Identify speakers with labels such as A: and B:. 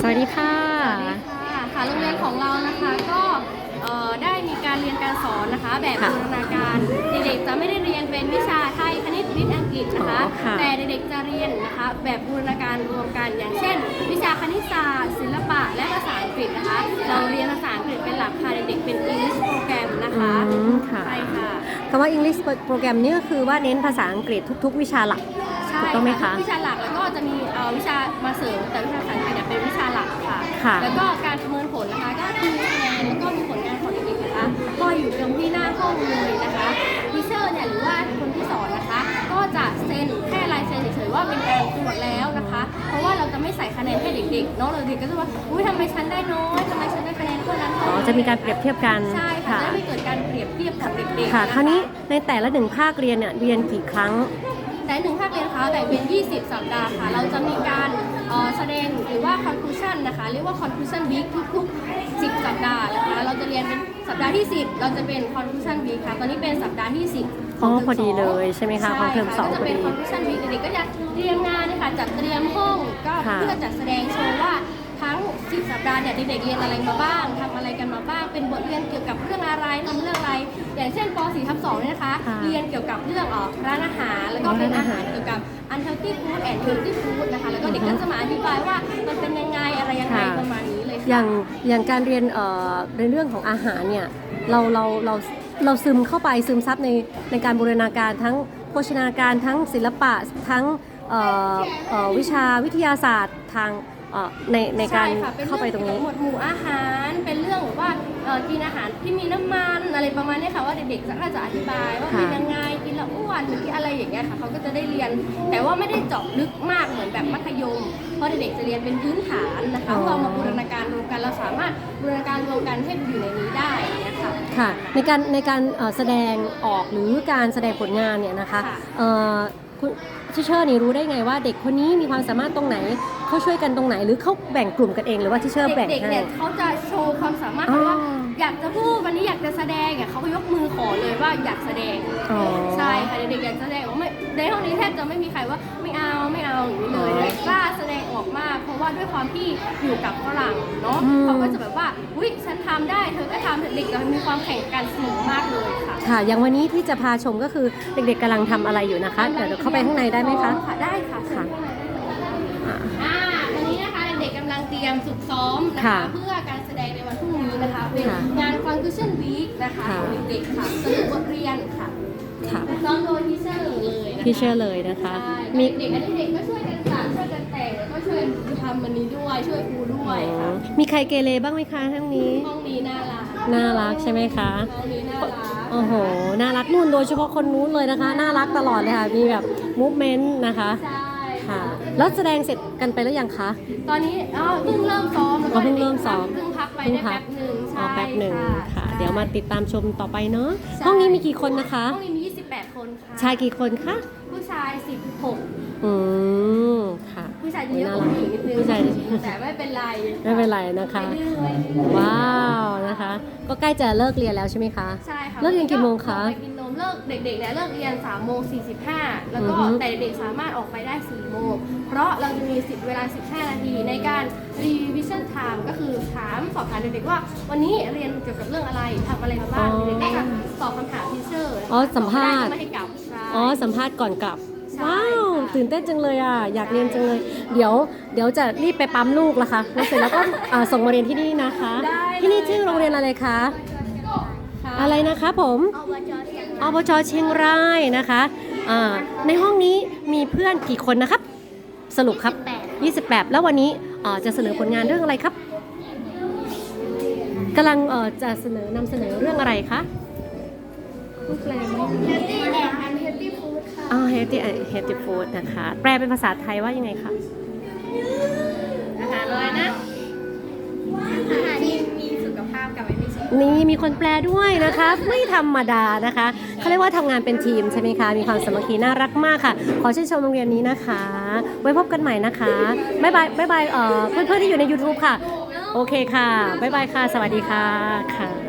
A: สวัสดีค่ะ
B: ค่ะค่ะโรงเรียนของเรานะคะก็เอ่อได้มีการเรียนการสอนนะคะ แบบ
A: ค่ะ
B: บูรณาการเด็กๆจะไม่ได้เรียนเป็นวิชาไทยคณิตวิทย์อังกฤษนะคะ
A: อ๋อค่ะ
B: แต่เด็กๆจะเรียนนะคะแบบบูรณาการรวมกันอย่างเช่น วิชาคณิตศาสตร์ศิลปะและภาษาอังกฤษนะคะ เราเรียนภาษาอังกฤษเป็นหลักค่ะเด็กๆเป็น English โปรแกรมนะคะ
A: อืมค่ะ
B: ใช่ค่ะ
A: คำว่า English โปรแกรมนี่ก็คือว่าเน้นภาษาอังกฤษทุก ๆ วิชาหลัก
B: ใช่
A: ถูกต้องไหมคะ
B: วิชาหลักแล้วก็จะมีเอ่อวิชามาเสริมแต่วิชาภาษาอังกฤษเนี่ยเป็นวิชาหลักค่ะ
A: ค่ะ
B: แล้วก็การประเมินผลนะคะก็คือคะแนนแล้วก็มีผลงานของเด็กๆนะคะก็อยู่ตรงที่หน้าห้องเลยนะคะทีเชอร์เนี่ยหรือว่าคนที่สอนนะคะ ก็จะเซ็นแค่ลายเซ็นเฉยๆว่าเป็นการตรวจแล้วนะคะ เพราะว่าเราจะไม่ใส่คะแนนให้เด็กๆเนาะเราเด็กก็จะว่าอุ้ยทำไมฉันได้น้อยทำไมฉันได้คะแนนเท่านั้น
A: อ๋อจะมีการเปรียบเทียบกัน
B: ใช่ค่ะจะได้ไม่เกิดการเปรียบเทียบกับเด็กๆ
A: ค่ะ
B: นะะ
A: คราวนี้ในแต่ละหนึ่งภาคเรียนเนี่ยเรียนกี่ครั้ง
B: แต่หนึ่งภาคเรียนคะแบ่งเป็น 20 สัปดาห์ค่ะ เราจะมีการเอ่อแสดงหรือว่า conclusion นะคะ เรียกว่า conclusion week ทุกๆ 10 สัปดาห์นะคะ เราจะเรียนเป็นสัปดาห์ที่ 10 เราจะเป็น conclusion week ค่ะ ตอนนี้เป็นสัปดาห์ที่ 10
A: อ๋อ
B: ขงเทม
A: พอดี
B: สง
A: เลยใช่ไหมคะของเทอมสอง
B: ใช่ค่ะก็จะเป็น
A: พอดี
B: conclusion week เด็กๆก็จะเตรียมงานเนยคะจัดเตรียมห้องก็
A: ค่ะ
B: เพื่อจัดแสดงโชว์ว่าทั้ง 10 สัปดาห์เนี่ยเด็กๆเรียนอะไรมาบ้างทำอะไรกันมาบ้าง เป็นบทเรียนเกี่ยวกับเรื่องอะไรทำเรื่องอะไร อย่างเช่นป .4 ทับ2เนี่ยนะคะ
A: ค่ะ
B: เรียนเกี่ยวกับเรื่องเอ่อร้านอาหาร แล้วก็เป็นอาหารเกี่ยวกับ unhealthy food and healthy food นะคะ แล้วก็เด็กก็จะมาอธิบายว่ามันเป็นยังไงอะไรยังไง
A: ค่ะ
B: ประมาณนี้เลยค่ะ
A: อย่างอย่างการเรียนเอ่อในเรื่องของอาหารเนี่ยเราเราเราเราซึมเข้าไปซึมซับในในการบูรณาการทั้งโภชนาการทั้งศิลปะทั้งเอ่อเอ่อวิชาวิทยาศาสตร์ทางเอ่อในในการ
B: ใช่ค่ะ
A: เข้าไปตรงนี้
B: หมวดหมู่อาหาร เป็นเรื่องแบบว่าเอ่อกินอาหารที่มีน้ำมันอะไรประมาณนี้ค่ะว่าเด็กๆก็จะอธิบายว่า
A: ค่ะ
B: เป็นยังไงกินแล้วอ้วนหรือกินอะไรอย่างเงี้ยค่ะเขาก็จะได้เรียน แต่ว่าไม่ได้เจาะลึกมากเหมือนแบบมัธยม เพราะเด็กๆจะเรียนเป็นพื้นฐานนะคะพอเอามาบูรณาการรวมกันเราสามารถบูรณาการรวมกันให้อยู่ในนี้ได้อย่างเงี้ยค่ะ
A: ค่ะในการในการเอ่อแสดงออกหรือการแสดงผลงานเนี่ยนะคะ
B: ค่ะ
A: เอ่อคุณทิเชอร์นี่รู้ได้ไงว่าเด็กคนนี้มีความสามารถตรงไหนเขาช่วยกันตรงไหนหรือเขาแบ่งกลุ่มกันเองหรือว่าทิเชอร์แบ่ง
B: เด็กๆ
A: ให้
B: เนี่ยเขาจะโชว์ความสามารถ
A: อ๋อ
B: เพราะว่าอ ยากจะพูดวันนี้อยากจะแสดงอะเขาก็ยกมือขอเลยว่าอยากแสดง
A: อ๋อ
B: ใช่ค่ะเด็กๆอยากแสดงว่าไม่ในห้องนี้แทบจะไม่มีใครว่าไม่เอาไม่เอาอย่างนี้เลย
A: อ๋อ
B: เด็กกล้าแสดงออกมากเพราะว่าด้วยความที่อยู่กับฝรั่งเนาะ
A: อืม
B: เขาก็จะแบบว่าอุ้ยฉันทำได้เธอก็ทำเด็กจะมีความแข่งกันสูงมากเลยค่ะ
A: ค่ะ อย่างวันนี้ที่จะพาชมก็คือเด็กๆกำลังทำอะไรอยู่นะคะ เดี๋ยวเข้าไปข้างในได้ไหมคะ
B: ค่ะได้ค่ะ
A: ค่ะ อ่าำ
B: ลังเตรียมฝึกซ้อมนะ
A: ค่ะ
B: คะเพื่อการแสดงในวันพรุ่งนี้นะคะ เป็น
A: ค่ะ
B: งาน conclusion week นะคะ
A: ค่ะ
B: ของเด็กๆค่ะสรุปบทเรียนค่ะ
A: ค่ะ
B: ซ้อมโดยทีเชอร์เลยนะคะ
A: ทิเชอร์เลยนะคะ
B: ใช่
A: มี
B: เด็กๆอันนี้เด็กก็ช่วยกันตัดช่วยกันแต่งแล้วก็ช่วยทำมันนี้ด้วยช่วยครูด้วยค่ะ
A: มีใครเกเรบ้างไหมคะทั้งนี้
B: ห้องนี้น่ารัก
A: น่ารักใช่ไหมคะ
B: ห้องนี้น่ารัก
A: โอ้โห น่ารักนู่นโดยเฉพาะคนนู้นเลยนะคะ น่ารักตลอดเลยค่ะ มีแบบมูฟเมนต์นะคะ
B: ใช่
A: ค่ะ แล้วแสดงเสร็จกันไปแล้วยังคะ
B: ตอนนี้อ๋อเพิ่งเริ่มซ้อมแล้วก็
A: อ๋อเพิ่งเริ่มซ้อม
B: เพิ่งพักไป
A: เพิ่ง
B: ได้
A: พั
B: แป๊
A: ก
B: บหนึ่ง
A: อ๋อ
B: ใช่
A: แป๊บหนึ่งค่ะ เดี๋ยวมาติดตามชมต่อไปเนาะ
B: ใช่
A: ห้องนี้มีกี่คนนะคะ
B: ห้องนี้มี 28 คนค่ะ
A: ชายกี่คนคะ
B: ผู้ชาย 16
A: อืม ค่ะ
B: ผู้ชายจะเยอะกว่าผู้หญิงนิดนึง
A: ผู้ชาย
B: แต่ไม่เป็นไร
A: ไม่เป็นไรนะคะ
B: ไม่ดื้อไม่ดื้อ
A: ว้าวนะคะ ก็ใกล้จะเลิกเรียนแล้วใช่ไหมคะ
B: ใช่ค่ะ
A: เลิกเรียนกี่โมงคะ
B: ออกไปกินนมเลิกเด็กๆเนี่ยเลิกเรียน3โมง45แล้วก็
A: อือฮึ
B: แต่เด็กๆสามารถออกไปได้4โมงเพราะเราจะมีสิทธิ์เวลา 15 นาทีในการ revision time ก็คือถามสอบถามเด็กๆว่า วันนี้เรียนเกี่ยวกับเรื่องอะไรทำอะไรมาบ้างเด็กๆก็จะตอบคำถามทีเชอร์
A: อ๋อสัมภาษณ์
B: ไม่ให้กลับใช่
A: อ๋อสัมภาษณ์ก่อนกลับ
B: ใช่
A: ว้าว
B: ค่ะ
A: ตื่นเต้นจังเลยอะอยากเรียนจังเลย เดี๋ยวเดี๋ยวจะรีบไปปั๊มลูกละค่ะแล้วเสร็จแล้วก็อ่าส่งมาเรียนที่นี่นะคะ
B: ได้
A: ที่นี่ชื่อโรงเรียนอะไรคะ
B: ค่ะ
A: อะไรนะคะผม
B: อบจเชียง
A: อบจเชียงรายนะคะอ่าในห้องนี้มีเพื่อนกี่คนนะครับ สรุปครับ28 แล้ววันนี้อ่าจะเสนอผลงานเรื่องอะไรครับกำลังเอ่อจะเสนอนำเสนอเรื่องอะไรคะพูดแปลไหม
B: เฮลตี้แอนด์อันเฮลตี้ฟู้ด ค่ะ
A: อ๋อ healthy healthy food นะคะ แปลเป็นภาษาไทยว่ายังไงคะ
B: อาหารอะไรนะอาหารที่มีสุขภาพกับไม่มีสุขภาพ
A: นี่มีคนแปลด้วยนะคะ ไม่ธรรมดานะคะเขาเรียกว่าทำงานเป็นทีมใช่ไหมคะ มีความสามัคคีน่ารักมากค่ะ ขอชื่นชมโรงเรียนนี้นะคะ ไว้พบกันใหม่นะคะบ๊ายบายบ๊ายบายเอ่อเพื่อนๆที่อยู่ใน YouTube ค่ะ โอเคค่ะบ๊ายบายค่ะ สวัสดีค่ะค่ะ